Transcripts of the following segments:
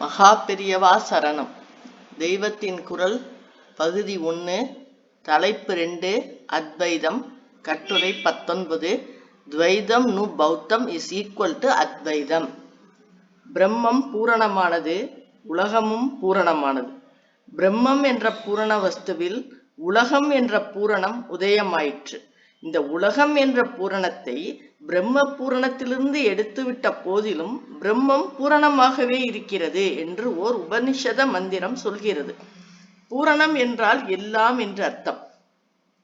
மகா பெரியவா சரணம். தெய்வத்தின் குரல் பகுதி ஒன்று தலைப்பு ரெண்டு அத்வைதம் கட்டுரை பத்தொன்பது துவைதம் நு பௌத்தம் இஸ் ஈக்குவல் டு அத்வைதம். பிரம்மம் பூரணமானது உலகமும் பூரணமானது. பிரம்மம் என்ற பூரண வஸ்துவில் உலகம் என்ற பூரணம் உதயமாயிற்று. இந்த உலகம் என்ற பூரணத்தை பிரம்ம பூரணத்திலிருந்து எடுத்துவிட்ட போதிலும் பிரம்மம் பூரணமாகவே இருக்கிறது என்று ஓர் உபனிஷத மந்திரம் சொல்கிறது. பூரணம் என்றால் எல்லாம் என்று அர்த்தம்.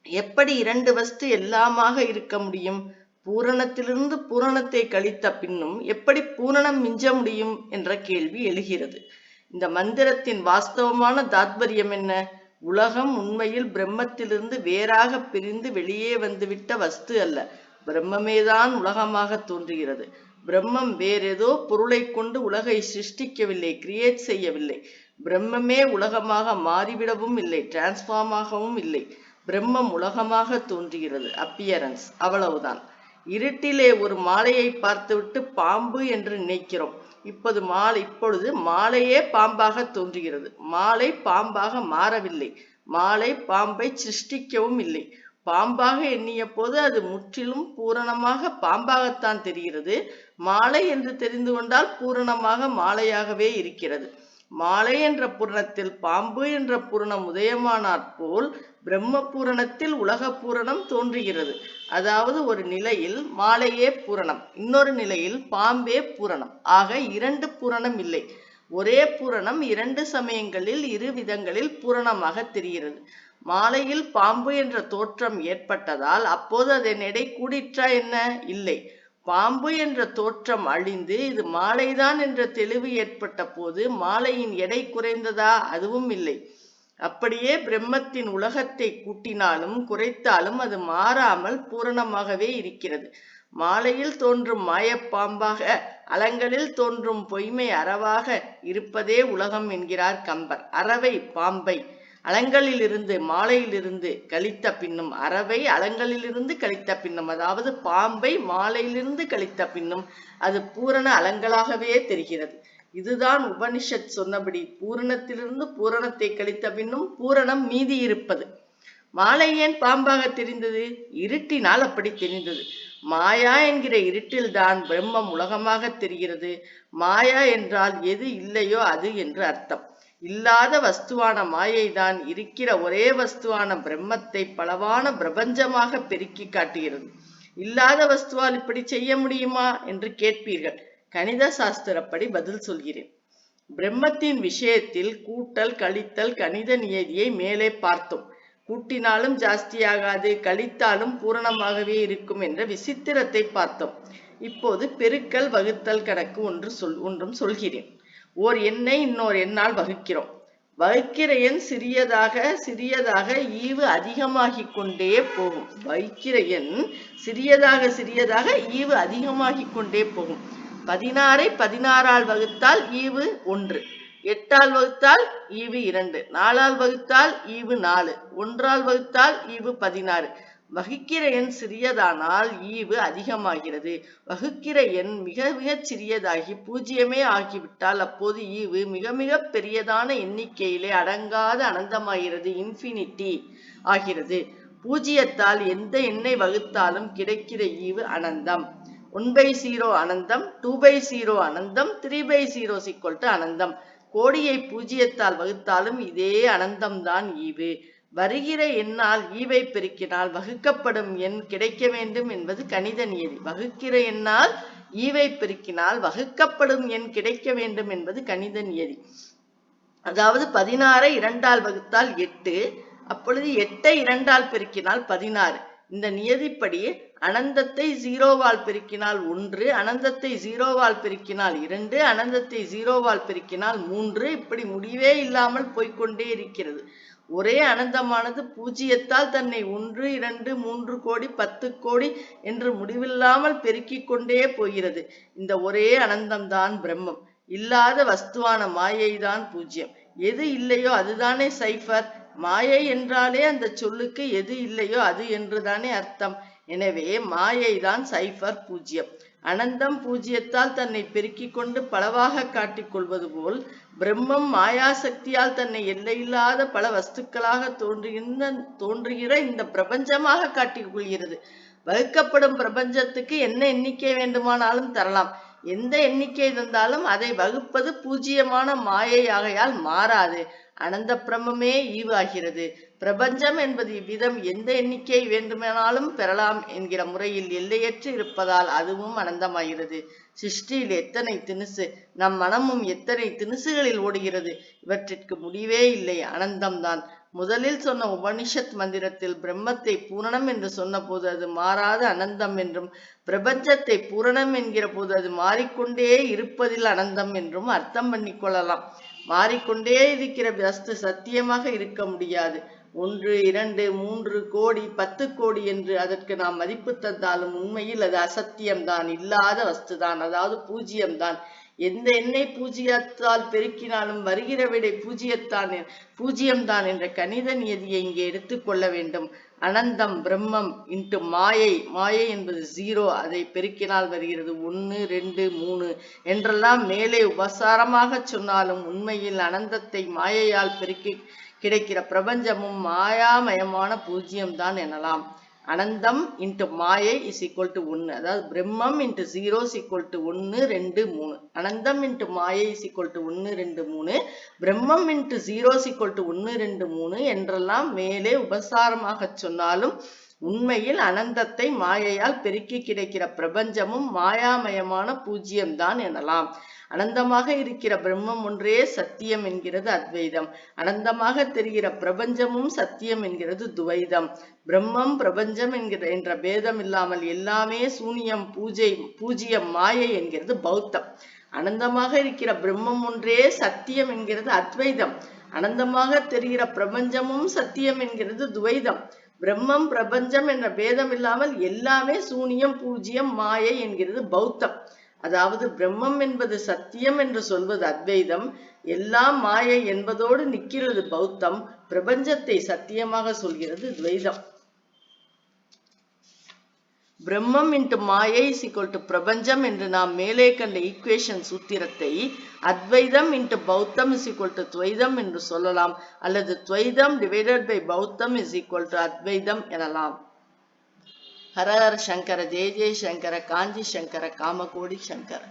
எப்படி இரண்டு வஸ்து எல்லாமாக இருக்க முடியும்? பூரணத்திலிருந்து பூரணத்தை கழித்த பின்னும் எப்படி பூரணம் மிஞ்ச முடியும்? என்ற கேள்வி எழுகிறது. இந்த மந்திரத்தின் வாஸ்தவமான தாத்பரியம் என்ன? உலகம் உண்மையில் பிரம்மத்திலிருந்து வேறாக பிரிந்து வெளியே வந்துவிட்ட வஸ்து அல்ல. பிரம்மமேதான் உலகமாக தோன்றுகிறது. பிரம்மம் வேறேதோ பொருளை கொண்டு உலகை சிருஷ்டிக்கவில்லை கிரியேட் செய்யவில்லை. பிரம்மமே உலகமாக மாறிவிடவும் இல்லை டிரான்ஸ்ஃபார்மாகவும் இல்லை. பிரம்மம் உலகமாக தோன்றுகிறது. அப்பியரன்ஸ் அவ்வளவுதான். இருட்டிலே ஒரு மாலையை பார்த்துவிட்டு பாம்பு என்று நினைக்கிறோம். இப்போது மாலை இப்பொழுது மாலையே பாம்பாக தோன்றுகிறது. மாலை பாம்பாக மாறவில்லை. மாலை பாம்பை சிருஷ்டிக்கவும் இல்லை. பாம்பாக எண்ணிய போது அது முற்றிலும் பூரணமாக பாம்பாகத்தான் தெரிகிறது. மாலை என்று தெரிந்து கொண்டால் பூரணமாக மாலையாகவே இருக்கிறது. மாலை என்ற பூரணத்தில் பாம்பு என்ற பூரணம் உதயமானாற் போல் பிரம்ம பூரணத்தில் உலக பூரணம் தோன்றுகிறது. அதாவது ஒரு நிலையில் மாலையே பூரணம் இன்னொரு நிலையில் பாம்பே பூரணம். ஆக இரண்டு பூரணம் இல்லை. ஒரே பூரணம் இரண்டு சமயங்களில் இரு விதங்களில் பூரணமாக தெரிகிறது. மாலையில் பாம்பு என்ற தோற்றம் ஏற்பட்டதால் அப்போது அதன் எடை கூடிற்றா என்ன? இல்லை. பாம்பு என்ற தோற்றம் அழிந்து இது மாலைதான் என்ற தெளிவு ஏற்பட்ட போது மாலையின் எடை குறைந்ததா அதுவும் இல்லை. அப்படியே பிரம்மத்தின் உலகத்தை கூட்டினாலும் குறைத்தாலும் அது மாறாமல் பூரணமாகவே இருக்கிறது. மாலையில் தோன்றும் மாயப்பாம்பாக அலங்களில் தோன்றும் பொய்மை அறவாக இருப்பதே உலகம் என்கிறார் கம்பர். அறவை பாம்பை. அலங்களிலிருந்து மாலையிலிருந்து கழித்த பின்னும் அறவை அலங்களிலிருந்து கழித்த பின்னும் அதாவது பாம்பை மாலையிலிருந்து கழித்த பின்னும் அது பூரண அலங்களாகவே தெரிகிறது. இதுதான் உபனிஷத் சொன்னபடி பூரணத்திலிருந்து பூரணத்தை கழித்த பின்னும் பூரணம் மீதி இருப்பது. மாலை ஏன் பாம்பாக தெரிந்தது? இருட்டினால் அப்படி தெரிந்தது. மாயா என்கிற இருட்டில் தான் பிரம்மம் உலகமாக தெரிகிறது. மாயா என்றால் எது இல்லையோ அது என்று அர்த்தம். இல்லாத வஸ்துவான மாயைதான் இருக்கிற ஒரே வஸ்துவான பிரம்மத்தை பலவான பிரபஞ்சமாக பெருக்கி காட்டுகிறது. இல்லாத வஸ்துவால் இப்படி செய்ய முடியுமா என்று கேட்பீர்கள். கணித சாஸ்திரப்படி பதில் சொல்கிறேன். பிரம்மத்தின் விஷயத்தில் கூட்டல் கழித்தல் கணித நியதியை மேலே பார்த்தோம். கூட்டினாலும் ஜாஸ்தியாகாது கழித்தாலும் பூரணமாகவே இருக்கும் என்ற விசித்திரத்தை பார்த்தோம். இப்போது பெருக்கல் வகுத்தல் கணக்கு ஒன்று சொல் ஒன்றும் சொல்கிறேன். ஓர் எண்ணை இன்னொரு எண்ணால் வகுக்கிறோம். வகுக்கிற எண் சிறியதாக சிறியதாக ஈவு அதிகமாகிக் கொண்டே போகும். வகிக்கிற எண் சிறியதாக சிறியதாக ஈவு அதிகமாகிக் கொண்டே போகும். பதினாறை பதினாறால் வகுத்தால் ஈவு ஒன்று. எட்டால் வகுத்தால் ஈவு இரண்டு. நாலால் வகுத்தால் ஈவு நாலு. ஒன்றால் வகுத்தால் ஈவு பதினாறு. வகுக்கிற எண் சிறியதானால் ஈவு அதிகமாகிறது. வகுக்கிற எண் மிக மிகச் சிறியதாகி பூஜ்ஜியமே ஆகிவிட்டால் அப்போது ஈவு மிக மிக பெரியதான எண்ணிக்கையிலே அடங்காத அனந்தமாகிறது இன்ஃபினிட்டி ஆகிறது. பூஜ்ஜியத்தால் எந்த எண்ணை வகுத்தாலும் கிடைக்கிற ஈவு அனந்தம். ஒன் பை ஜீரோ அனந்தம் டூ பை ஜீரோ அனந்தம் த்ரீ பை ஜீரோ சிக்கொல்ட்டு அனந்தம். கோடியை பூஜ்ஜியத்தால் வகுத்தாலும் இதே அனந்தம்தான் ஈவு. வருகிற எண்ணால் ஈவை பெருக்கினால் வகுக்கப்படும் எண் கிடைக்க வேண்டும் என்பது கணித நியதி. வகுக்கிற எண்ணால் ஈவை பெருக்கினால் வகுக்கப்படும் எண் கிடைக்க வேண்டும் என்பது கணித நியதி. அதாவது பதினாறை இரண்டால் வகுத்தால் எட்டு அப்பொழுது எட்டை இரண்டால் பெருக்கினால் பதினாறு. இந்த நியதிப்படி அனந்தத்தை ஜீரோவால் பெருக்கினால் ஒன்று அனந்தத்தை ஜீரோவால் பெருக்கினால் இரண்டு அனந்தத்தை ஜீரோவால் பெருக்கினால் மூன்று. இப்படி முடிவே இல்லாமல் போய்கொண்டே இருக்கிறது. ஒரே அனந்தமானது பூஜ்ஜியத்தால் தன்னை ஒன்று இரண்டு மூன்று கோடி பத்து கோடி என்று முடிவில்லாமல் பெருக்கிக் கொண்டே போகிறது. இந்த ஒரே அனந்தம்தான் பிரம்மம். இல்லாத வஸ்துவான மாயைதான் பூஜ்யம். எது இல்லையோ அதுதானே சைஃபர். மாயை என்றாலே அந்த சொல்லுக்கு எது இல்லையோ அது என்றுதானே அர்த்தம். எனவே மாயை தான் சைஃபர் பூஜ்யம். அனந்தம் பூஜ்யத்தால் தன்னை பெருக்கிக் கொண்டு பலவாக காட்டிக் கொள்வது போல் பிரம்மம் மாயாசக்தியால் தன்னை எல்லையில்லாத பல வஸ்துக்களாக தோன்றுகின்ற தோன்றுகிற இந்த பிரபஞ்சமாக காட்டிக் கொள்கிறது. வகுக்கப்படும் பிரபஞ்சத்துக்கு என்ன எண்ணிக்கை வேண்டுமானாலும் தரலாம். எந்த எண்ணிக்கை தந்தாலும் அதை வகுப்பது பூஜ்ஜியமான மாயை ஆகையால் மாறாது. அனந்த பிரம்மே ஈவாகிறது பிரபஞ்சம் என்பது இவ்விதம் எந்த எண்ணிக்கை வேண்டுமானாலும் பெறலாம் என்கிற முறையில் எல்லையற்று இருப்பதால் அதுவும் அனந்தமாகிறது. சிருஷ்டியில் எத்தனை திணுசு நம் மனமும் எத்தனை திணுசுகளில் ஓடுகிறது இவற்றிற்கு முடிவே இல்லை. அனந்தம்தான். முதலில் சொன்ன உபனிஷத் மந்திரத்தில் பிரம்மத்தை பூரணம் என்று சொன்னபோது அது மாறாத அனந்தம் என்றும் பிரபஞ்சத்தை பூரணம் என்கிற போது அது மாறிக்கொண்டே இருப்பதில் அனந்தம் என்றும் அர்த்தம் பண்ணிக்கொள்ளலாம் மாறிக்கொண்டே இருக்கிற வஸ்து சத்தியமாக இருக்க முடியாது. ஒன்று இரண்டு மூன்று கோடி பத்து கோடி என்று அதற்கு நாம் மதிப்பு தந்தாலும் உண்மையில் அது அசத்தியம்தான். இல்லாத வஸ்துதான். அதாவது பூஜ்ஜியம்தான் எந்த எண்ணெய் பூஜ்ஜியத்தால் பெருக்கினாலும் வருகிற விடை பூஜ்ஜியத்தான் பூஜ்ஜியம்தான் என்ற கணித நியதியை இங்கே எடுத்துக்கொள்ள வேண்டும். அனந்தம் பிரம்மம் இன்ட்டு மாயை. மாயை என்பது ஜீரோ அதை பெருக்கினால் வருகிறது ஒன்று ரெண்டு மூணு என்றெல்லாம் மேலே உபசாரமாக சொன்னாலும் உண்மையில் அனந்தத்தை மாயையால் பெருக்கி கிடைக்கிற பிரபஞ்சமும் மாயாமயமான பூஜ்ஜியம்தான் எனலாம். அனந்தம் இன்ட்டு மாயை இஸ் ஈக்குவல் டு ஒன்று அதாவது பிரம்மம் into zero is equal to ஒன்று ரெண்டு மூணு. அனந்தம் இன்ட்டு மாயை இஸ் ஈக்குவல் டு ஒன்று ரெண்டு மூணு. பிரம்மம் into zero is equal to ஒன்று ரெண்டு மூணு என்றெல்லாம் மேலே உபசாரமாக சொன்னாலும் உண்மையில் அனந்தத்தை மாயையால் பெருக்கி கிடைக்கிற பிரபஞ்சமும் மாயாமயமான பூஜ்ஜியம்தான் எனலாம். அனந்தமாக இருக்கிற பிரம்மம் ஒன்றே சத்தியம் என்கிறது அத்வைதம். அனந்தமாக தெரிகிற பிரபஞ்சமும் சத்தியம் என்கிறது துவைதம். பிரம்மம் பிரபஞ்சம் என்கிற என்ற பேதம் இல்லாமல் எல்லாமே சூனியம் பூஜை பூஜ்யம் மாயை என்கிறது பௌத்தம். அனந்தமாக இருக்கிற பிரம்மம் ஒன்றே சத்தியம் என்கிறது அத்வைதம். அனந்தமாக தெரிகிற பிரபஞ்சமும் சத்தியம் என்கிறது துவைதம். பிரம்மம் பிரபஞ்சம் என்ற பேதம் இல்லாமல் எல்லாமே சூனியம் பூஜ்யம் மாயை என்கிறது பௌத்தம். அதாவது பிரம்மம் என்பது சத்தியம் என்று சொல்வது அத்வைதம். எல்லாம் மாயை என்பதோடு நிற்கிறது பௌத்தம். பிரபஞ்சத்தை சத்தியமாக சொல்கிறது துவைதம். பிரம்மம் இன்ட்டு மாயை சிக்கல் டு பிரபஞ்சம் என்று நாம் மேலே கண்ட ஈக்குவேஷன் சூத்திரத்தை அத்வைதம் இன்ட்டு பௌத்தம் இஸ் ஈக்குவல் டு துவைதம் என்று சொல்லலாம் அல்லது துவைதம் டிவைடட் பை பௌத்தம் இஸ் ஈக்குவல் டு அத்வைதம் எனலாம். ஹர சங்கர ஜெய ஜெய சங்கர காஞ்சி சங்கர காமகோடி சங்கர.